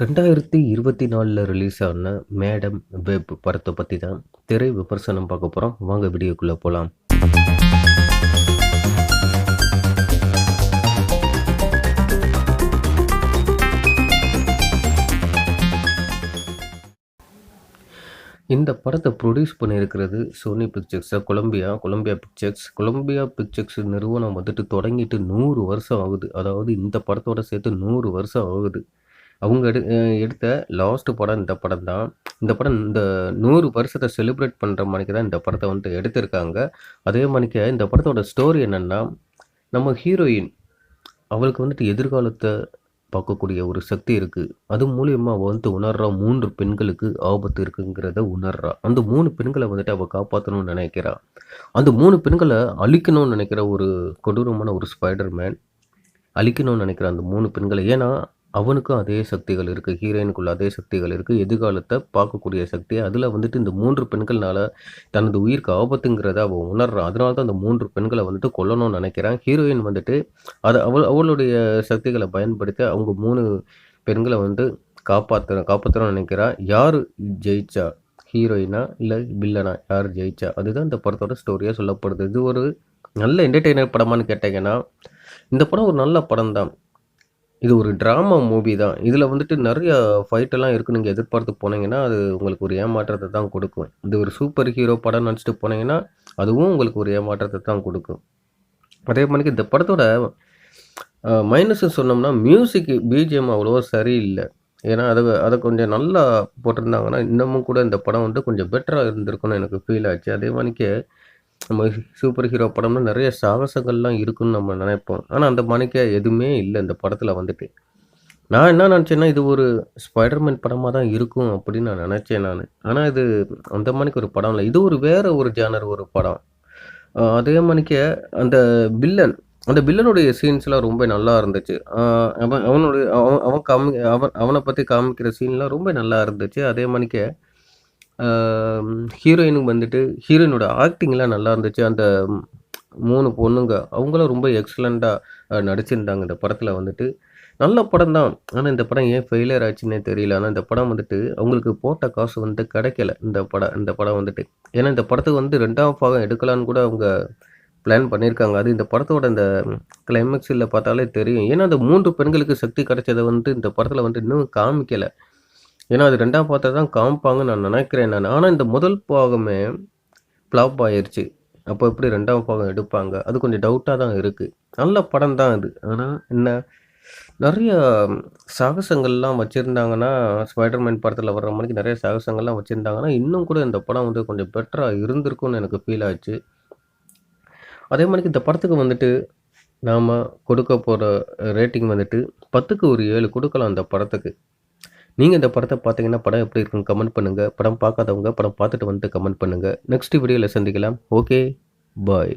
ரெண்டாயிரத்தி இருபத்தி நாலில் ரிலீஸ் ஆன மேடம் வெப் படத்தை பற்றி தான் திரை விமர்சனம் பார்க்க போகிறோம் வாங்க வீடியோக்குள்ளே போகலாம் இந்த படத்தை ப்ரொடியூஸ் பண்ணியிருக்கிறது Sony பிக்சர்ஸை Columbia Columbia Pictures Columbia Pictures நிறுவனம் வந்துட்டு தொடங்கிட்டு நூறு வருஷம் ஆகுது. அதாவது இந்த படத்தோட சேர்த்து நூறு வருஷம் ஆகுது. அவங்க எடு எடுத்த லாஸ்ட்டு படம் இந்த படம் தான். இந்த படம் இந்த நூறு வருஷத்தை செலிப்ரேட் பண்ணுற மணிக்கு தான் இந்த படத்தை வந்துட்டு எடுத்திருக்காங்க. அதே மணிக்கு இந்த படத்தோட ஸ்டோரி என்னென்னா நம்ம ஹீரோயின் அவளுக்கு வந்துட்டு எதிர்காலத்தை பார்க்கக்கூடிய ஒரு சக்தி இருக்குது அது மூலியமாக அவள் வந்துட்டு உணர்றா மூன்று பெண்களுக்கு ஆபத்து இருக்குங்கிறத உணர்றா. அந்த மூணு பெண்களை வந்துட்டு அவள் காப்பாற்றணும்னு நினைக்கிறா. அந்த மூணு பெண்களை அழிக்கணும்னு நினைக்கிற ஒரு கொடூரமான ஒரு ஸ்பைடர் மேன் அழிக்கணும்னு நினைக்கிற அந்த மூணு பெண்களை ஏன்னா அவனுக்கும் அதே சக்திகள் இருக்குது ஹீரோயினுக்குள்ள அதே சக்திகள் இருக்குது எதிர்காலத்தை பார்க்கக்கூடிய சக்தி. அதில் வந்துட்டு இந்த மூன்று பெண்கள்னால தனது உயிருக்கு ஆபத்துங்கிறத அவள் உணர்றான் அதனால தான் அந்த மூன்று பெண்களை வந்துட்டு கொல்லணும்னு நினைக்கிறான். ஹீரோயின் வந்துட்டு அதை அவள் அவளுடைய சக்திகளை பயன்படுத்தி அவங்க மூணு பெண்களை வந்து காப்பாற்ற காப்பாற்றணும்னு நினைக்கிறா. யார் ஜெயிச்சா? ஹீரோயினா இல்லை வில்லனா யார் ஜெயிச்சா? அதுதான் இந்த படத்தோட ஸ்டோரியாக சொல்லப்படுது. இது ஒரு நல்ல என்டர்டெய்னர் படமான்னு கேட்டிங்கன்னா இந்த படம் ஒரு நல்ல படம் தான் இது ஒரு ட்ராமா மூவி தான். இதில் வந்துட்டு நிறைய ஃபைட்டெல்லாம் இருக்குது நீங்கள் எதிர்பார்த்து போனீங்கன்னா அது உங்களுக்கு ஒரு ஏமாற்றத்தை தான் கொடுக்கும். இது ஒரு சூப்பர் ஹீரோ படம் நினச்சிட்டு போனீங்கன்னா அதுவும் உங்களுக்கு ஒரு ஏமாற்றத்தை தான் கொடுக்கும். அதே மாதிரி இந்த படத்தோட மைனஸ் சொன்னோம்னா மியூசிக் பிஜிஎம் அவ்வளோவா சரியில்லை. ஏன்னா அதை அதை கொஞ்சம் நல்லா போட்டிருந்தாங்கன்னா இன்னமும் கூட இந்த படம் வந்து கொஞ்சம் பெட்டராக இருந்திருக்கும்னு எனக்கு ஃபீல் ஆச்சு. அதே மாதிரிக்கு நம்ம சூப்பர் ஹீரோ படம்னா நிறைய சாகசங்கள்லாம் இருக்குன்னு நம்ம நினைப்போம். ஆனால் அந்த மணிக்க எதுவுமே இல்லை இந்த படத்தில் வந்துட்டு. நான் என்ன நினச்சேன்னா இது ஒரு ஸ்பைடர்மேன் படமாக தான் இருக்கும் அப்படின்னு நான் நினச்சேன் நான். ஆனால் இது அந்த மணிக்கு ஒரு படம் இல்லை. இது ஒரு வேறு ஒரு ஜானர் ஒரு படம். அதே மணிக்க அந்த வில்லன் அந்த வில்லனுடைய சீன்ஸ்லாம் ரொம்ப நல்லா இருந்துச்சு. அவன் அவனுடைய அவன் அவன் காமி அவன் அவனை பற்றி காமிக்கிற சீன்லாம் ரொம்ப நல்லா இருந்துச்சு. அதே மணிக்கு ஹீரோயினுக்கு வந்துட்டு ஹீரோயினோட ஆக்டிங்லாம் நல்லா இருந்துச்சு. அந்த மூணு பொண்ணுங்க அவங்களும் ரொம்ப எக்ஸலண்ட்டாக நடிச்சிருந்தாங்க. இந்த படத்தில் வந்துட்டு நல்ல படம் தான். ஆனால் இந்த படம் ஏன் ஃபெயிலியர் ஆச்சுன்னே தெரியல. ஆனால் இந்த படம் வந்துட்டு அவங்களுக்கு போட்ட காசு வந்து கிடைக்கல. இந்த படம் இந்த படம் வந்துட்டு. ஏன்னா இந்த படத்துக்கு வந்து ரெண்டாம் பாகம் எடுக்கலான்னு கூட அவங்க பிளான் பண்ணியிருக்காங்க. அது இந்த படத்தோட இந்த கிளைமேக்ஸில் பார்த்தாலே தெரியும். ஏன்னா அந்த மூன்று பெண்களுக்கு சக்தி கிடைச்சதை வந்து இந்த படத்தில் வந்து இன்னும் காமிக்கலை. ஏன்னா அது ரெண்டாம் பாகத்தை தான் காமிப்பாங்கன்னு நான் நினைக்கிறேன் நான். ஆனால் இந்த முதல் பாகமே ஃப்ளாப் ஆயிடுச்சு அப்போ எப்படி ரெண்டாம் பாகம் எடுப்பாங்க? அது கொஞ்சம் டவுட்டாக தான் இருக்குது நல்ல படம் தான் அது. ஆனால் என்ன நிறைய சாகசங்கள்லாம் வச்சுருந்தாங்கன்னா ஸ்பைடர்மேன் படத்தில் வர்ற மாதிரி நிறைய சாகசங்கள்லாம் வச்சுருந்தாங்கன்னா இன்னும் கூட இந்த படம் வந்து கொஞ்சம் பெட்டராக இருந்திருக்கும்னு எனக்கு ஃபீல் ஆச்சு. அதே மாதிரி இந்த படத்துக்கு வந்துட்டு நாம் கொடுக்க போகிற ரேட்டிங் வந்துட்டு பத்துக்கு ஒரு ஏழு கொடுக்கலாம் அந்த படத்துக்கு. நீங்கள் இந்த படத்தை பார்த்தீங்கன்னா படம் எப்படி இருக்குன்னு கமெண்ட் பண்ணுங்கள் படம் பார்க்காதவங்க படம் பார்த்துட்டு வந்து கமெண்ட் பண்ணுங்கள் நெக்ஸ்ட் வீடியோவில் சந்திக்கலாம். Okay bye